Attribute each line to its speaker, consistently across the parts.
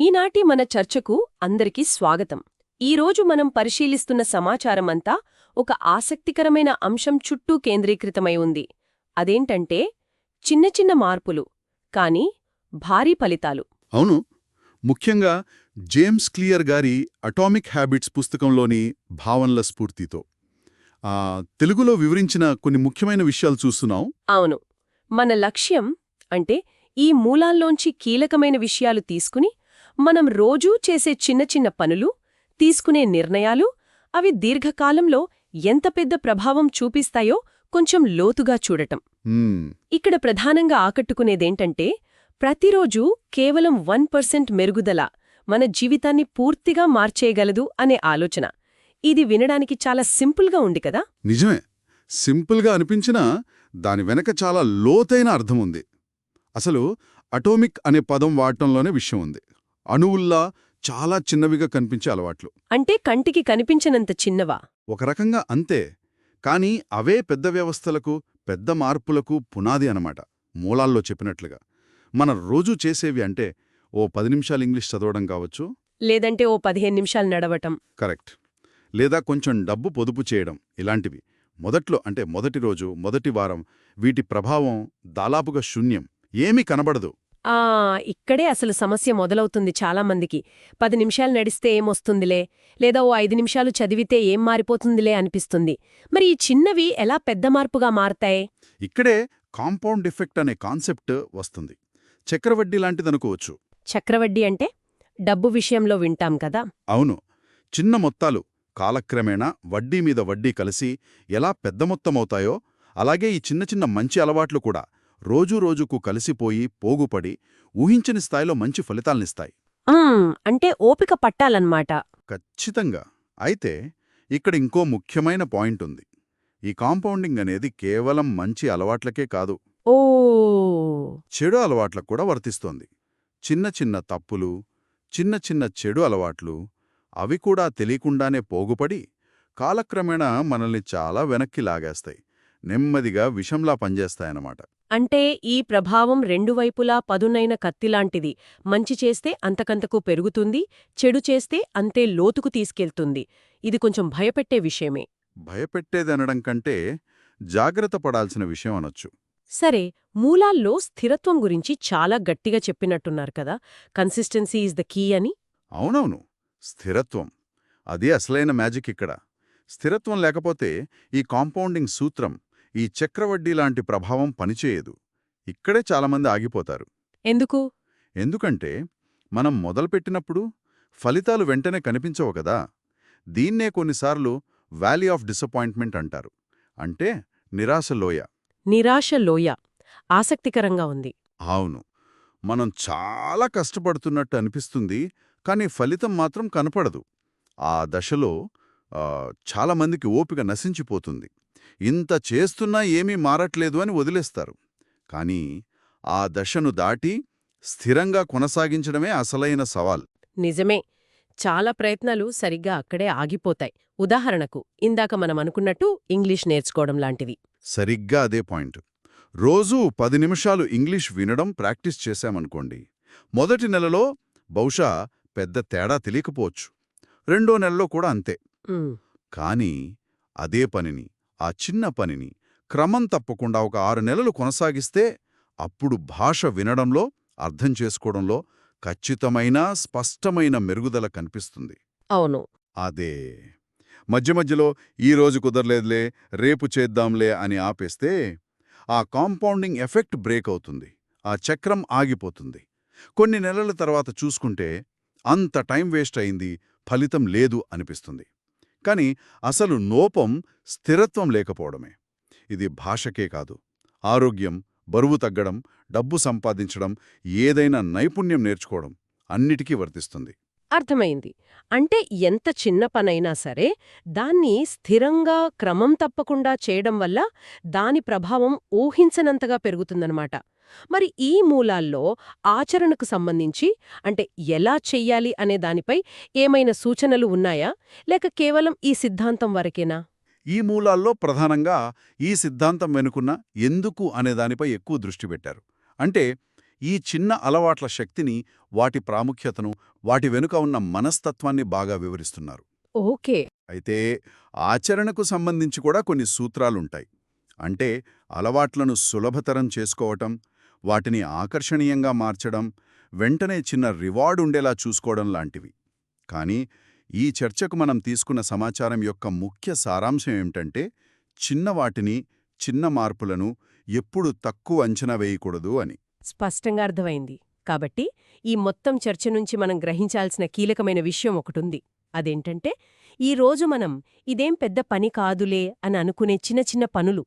Speaker 1: ఈనాటి మన చర్చకు అందరికీ స్వాగతం. ఈరోజు మనం పరిశీలిస్తున్న సమాచారమంతా ఒక ఆసక్తికరమైన అంశం చుట్టూ కేంద్రీకృతమై ఉంది. అదేంటంటే చిన్న చిన్న మార్పులు కానీ భారీ ఫలితాలు.
Speaker 2: అవును. ముఖ్యంగా జేమ్స్ క్లియర్ గారి అటామిక్ హ్యాబిట్స్ పుస్తకంలోని భావనల స్ఫూర్తితో. ఆ, తెలుగులో వివరించిన కొన్ని ముఖ్యమైన విషయాలు చూస్తున్నాం.
Speaker 1: అవును. మన లక్ష్యం అంటే ఈ మూలాల్లోంచి కీలకమైన విషయాలు తీసుకుని మనం రోజూ చేసే చిన్న చిన్న పనులు తీసుకునే నిర్ణయాలు అవి దీర్ఘకాలంలో ఎంత పెద్ద ప్రభావం చూపిస్తాయో కొంచెం లోతుగా చూడటం. ఇక్కడ ప్రధానంగా ఆకట్టుకునేదేంటంటే ప్రతిరోజూ కేవలం వన్ పర్సెంట్ మెరుగుదల మన జీవితాన్ని పూర్తిగా మార్చేయగలదు అనే ఆలోచన. ఇది వినడానికి చాలా సింపుల్గా ఉంది కదా?
Speaker 2: నిజమే. సింపుల్గా అనిపించినా దాని వెనక చాలా లోతైన అర్థం ఉంది. అసలు అటోమిక్ అనే పదం వాడటంలోనే విషయం ఉంది. అణువుల్లా చాలా చిన్నవిగా కనిపించే అలవాట్లు.
Speaker 1: అంటే కంటికి కనిపించనంత చిన్నవా?
Speaker 2: ఒక రకంగా అంతే. కానీ అవే పెద్ద వ్యవస్థలకు పెద్ద మార్పులకు పునాది అనమాట మూలాల్లో చెప్పినట్లుగా. మన రోజూ చేసేవి అంటే ఓ పది నిమిషాలు ఇంగ్లీష్ చదవడం కావచ్చు.
Speaker 1: లేదంటే ఓ పదిహేను నిమిషాలు నడవటం.
Speaker 2: కరెక్ట్. లేదా కొంచెం డబ్బు పొదుపు చేయడం ఇలాంటివి. మొదట్లో అంటే మొదటి రోజు మొదటి వారం వీటి ప్రభావం దాదాపుగా శూన్యం. ఏమీ కనబడదు.
Speaker 1: ఆ ఇక్కడే అసలు సమస్య మొదలవుతుంది చాలామందికి. పది నిమిషాలు నడిస్తే ఏమొస్తుందిలే? లేదా ఓ ఐదు నిమిషాలు చదివితే ఏం మారిపోతుందిలే అనిపిస్తుంది. మరి ఈ చిన్నవి ఎలా పెద్ద మార్పుగా మారతాయి?
Speaker 2: ఇక్కడే కాంపౌండ్ ఎఫెక్ట్ అనే కాన్సెప్ట్ వస్తుంది. చక్రవడ్డీ లాంటిదనుకోవచ్చు
Speaker 1: చక్రవడ్డీ అంటే డబ్బు విషయంలో వింటాం కదా?
Speaker 2: అవును. చిన్న మొత్తాలు కాలక్రమేణా వడ్డీ మీద వడ్డీ కలిసి ఎలా పెద్ద మొత్తమవుతాయో అలాగే ఈ చిన్న చిన్న మంచి అలవాట్లు కూడా రోజూ రోజుకు కలిసిపోయి పోగుపడి ఊహించని స్థాయిలో మంచి ఫలితాలనిస్తాయి.
Speaker 1: అంటే ఓపిక పట్టాలన్నమాట.
Speaker 2: ఖచ్చితంగా. అయితే ఇక్కడ ఇంకో ముఖ్యమైన పాయింట్ ఉంది ఈ కాంపౌండింగ్ అనేది కేవలం మంచి అలవాట్లకే కాదు.
Speaker 1: ఓ.
Speaker 2: చెడు అలవాట్లకు కూడా వర్తిస్తోంది. చిన్న చిన్న తప్పులు చిన్న చిన్న చెడు అలవాట్లు అవి కూడా తెలియకుండానే పోగుపడి కాలక్రమేణా మనల్ని చాలా వెనక్కి లాగేస్తాయి. నెమ్మదిగా విషంలా పనిచేస్తాయన్నమాట.
Speaker 1: అంటే ఈ ప్రభావం రెండు వైపులా పదునైన కత్తిలాంటిది. మంచి చేస్తే అంతకంతకు పెరుగుతుంది చెడు చేస్తే అంతే లోతుకు తీసుకెళ్తుంది. ఇది కొంచెం భయపెట్టే విషయమే.
Speaker 2: భయపెట్టేదనడం కంటే జాగ్రత్త పడాల్సిన విషయం అనొచ్చు.
Speaker 1: సరే మూలాల్లో స్థిరత్వం గురించి చాలా గట్టిగా చెప్పినట్టున్నారు కదా. కన్సిస్టెన్సీ ఈజ్ ద కీ అని.
Speaker 2: అవునవును. స్థిరత్వం. అదే అసలైన మ్యాజిక్ ఇక్కడ. స్థిరత్వం లేకపోతే ఈ కాంపౌండింగ్ సూత్రం ఈ చక్రవడ్డీ లాంటి ప్రభావం పనిచేయదు. ఇక్కడే చాలామంది ఆగిపోతారు.
Speaker 1: ఎందుకు?
Speaker 2: ఎందుకంటే మనం మొదలుపెట్టినప్పుడు ఫలితాలు వెంటనే కనిపించవు కదా. దీన్నే కొన్నిసార్లు వ్యాలీ ఆఫ్ డిసప్పాయింట్మెంట్ అంటారు. అంటే నిరాశ లోయ.
Speaker 1: నిరాశ లోయ. ఆసక్తికరంగా ఉంది.
Speaker 2: అవును. మనం చాలా కష్టపడుతున్నట్టు అనిపిస్తుంది కానీ ఫలితం మాత్రం కనపడదు. ఆ దశలో చాలామందికి ఓపిక నశించిపోతుంది. ఇంత చేస్తున్నా ఏమీ మారట్లేదు అని వదిలేస్తారు. కానీ ఆ దశను దాటి స్థిరంగా కొనసాగించడమే అసలైన సవాల్.
Speaker 1: నిజమే. చాలా ప్రయత్నాలు సరిగ్గా అక్కడే ఆగిపోతాయి. ఉదాహరణకు ఇందాక మనం అనుకున్నట్టు ఇంగ్లీష్ నేర్చుకోవడం లాంటివి.
Speaker 2: సరిగ్గా అదే పాయింట్. రోజూ పది నిమిషాలు ఇంగ్లీష్ వినడం ప్రాక్టీస్ చేశామనుకోండి. మొదటి నెలలో బహుశా పెద్ద తేడా తెలియకపోవచ్చు. రెండో నెలలో కూడా అంతే. కానీ అదే పనిని ఆ చిన్న పనిని క్రమం తప్పకుండా ఒక ఆరు నెలలు కొనసాగిస్తే అప్పుడు భాష వినడంలో అర్థం చేసుకోవడంలో ఖచ్చితమైన స్పష్టమైన మెరుగుదల కనిపిస్తుంది.
Speaker 1: అవును.
Speaker 2: అదే. మధ్య మధ్యలో ఈ రోజు కుదరలేదులే రేపు చేద్దాంలే అని ఆపేస్తే ఆ కాంపౌండింగ్ ఎఫెక్ట్ బ్రేక్ అవుతుంది. ఆ చక్రం ఆగిపోతుంది. కొన్ని నెలల తర్వాత చూసుకుంటే అంత టైం వేస్ట్ అయింది ఫలితం లేదు అనిపిస్తుంది. కానీ అసలు నోపం స్థిరత్వం లేకపోవడమే. ఇది భాషకే కాదు. ఆరోగ్యం బరువు తగ్గడం డబ్బు సంపాదించడం ఏదైనా నైపుణ్యం నేర్చుకోవడం అన్నిటికీ వర్తిస్తుంది.
Speaker 1: అర్థమైంది. అంటే ఎంత చిన్న పనైనా సరే దాన్ని స్థిరంగా క్రమం తప్పకుండా చేయడం వల్ల దాని ప్రభావం ఊహించనంతగా పెరుగుతుందన్నమాట. మరి ఈ మూలాల్లో ఆచరణకు సంబంధించి అంటే ఎలా చెయ్యాలి అనే దానిపై ఏమైనా సూచనలు ఉన్నాయా? లేక కేవలం ఈ సిద్ధాంతం వరకేనా?
Speaker 2: ఈ మూలాల్లో ప్రధానంగా ఈ సిద్ధాంతం వెనుకున్న ఎందుకు అనే దానిపై ఎక్కువ దృష్టి పెట్టారు. అంటే ఈ చిన్న అలవాట్ల శక్తిని వాటి ప్రాముఖ్యతను వాటి వెనుక ఉన్న మనస్తత్వాన్ని బాగా వివరిస్తున్నారు.
Speaker 1: ఓకే.
Speaker 2: అయితే ఆచరణకు సంబంధించి కూడా కొన్ని సూత్రాలుంటాయి. అంటే అలవాట్లను సులభతరం చేసుకోవటం వాటిని ఆకర్షణీయంగా మార్చడం వెంటనే చిన్న రివార్డ్ ఉండేలా చూసుకోవడం లాంటివి. కానీ ఈ చర్చకు మనం తీసుకున్న సమాచారం యొక్క ముఖ్య సారాంశం ఏమిటంటే చిన్న వాటిని చిన్న మార్పులను ఎప్పుడు తక్కువ అంచనా వేయకూడదు అని.
Speaker 1: స్పష్టంగా అర్థమైంది. కాబట్టి ఈ మొత్తం చర్చ నుంచి మనం గ్రహించాల్సిన కీలకమైన విషయం ఒకటుంది. అదేంటంటే ఈ రోజు మనం ఇదేం పెద్ద పని కాదులే అని అనుకునే చిన్న చిన్న పనులు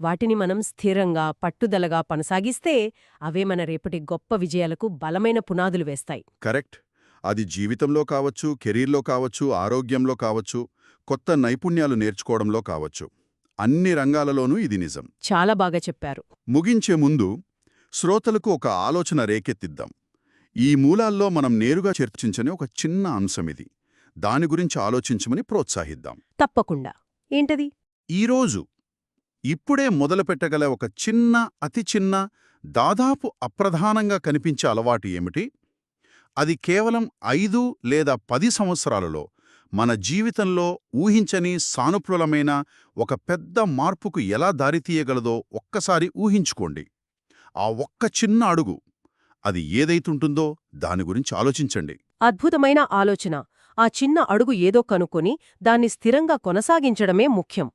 Speaker 1: వాటిని మనం స్థిరంగా పట్టుదలగా కొనసాగిస్తే అవే మన రేపటి గొప్ప విజయాలకు బలమైన పునాదులు వేస్తాయి.
Speaker 2: కరెక్ట్. అది జీవితంలో కావచ్చు కెరీర్లో కావచ్చు ఆరోగ్యంలో కావచ్చు కొత్త నైపుణ్యాలు నేర్చుకోవడంలో కావచ్చు. అన్ని రంగాలలోనూ ఇది నిజం.
Speaker 1: చాలా బాగా చెప్పారు.
Speaker 2: ముగించే ముందు శ్రోతలకు ఒక ఆలోచన రేకెత్తిద్దాం. ఈ మూలాల్లో మనం నేరుగా చర్చించని ఒక చిన్న అంశం ఇది. దాని గురించి ఆలోచించమని ప్రోత్సహిద్దాం.
Speaker 1: తప్పకుండా. ఏంటది?
Speaker 2: ఈరోజు ఇప్పుడే మొదలుపెట్టగల ఒక చిన్న అతి చిన్న దాదాపు అప్రధానంగా కనిపించే అలవాటు ఏమిటి? అది కేవలం ఐదు లేదా పది సంవత్సరాలలో మన జీవితంలో ఊహించని సానుకూలమైన ఒక పెద్ద మార్పుకు ఎలా దారితీయగలదో ఒక్కసారి ఊహించుకోండి. ఆ ఒక్క చిన్న అడుగు అది ఏదైతుంటుందో దాని గురించి ఆలోచించండి.
Speaker 1: అద్భుతమైన ఆలోచన. ఆ చిన్న అడుగు ఏదో కనుక్కొని దాన్ని స్థిరంగా కొనసాగించడమే ముఖ్యం.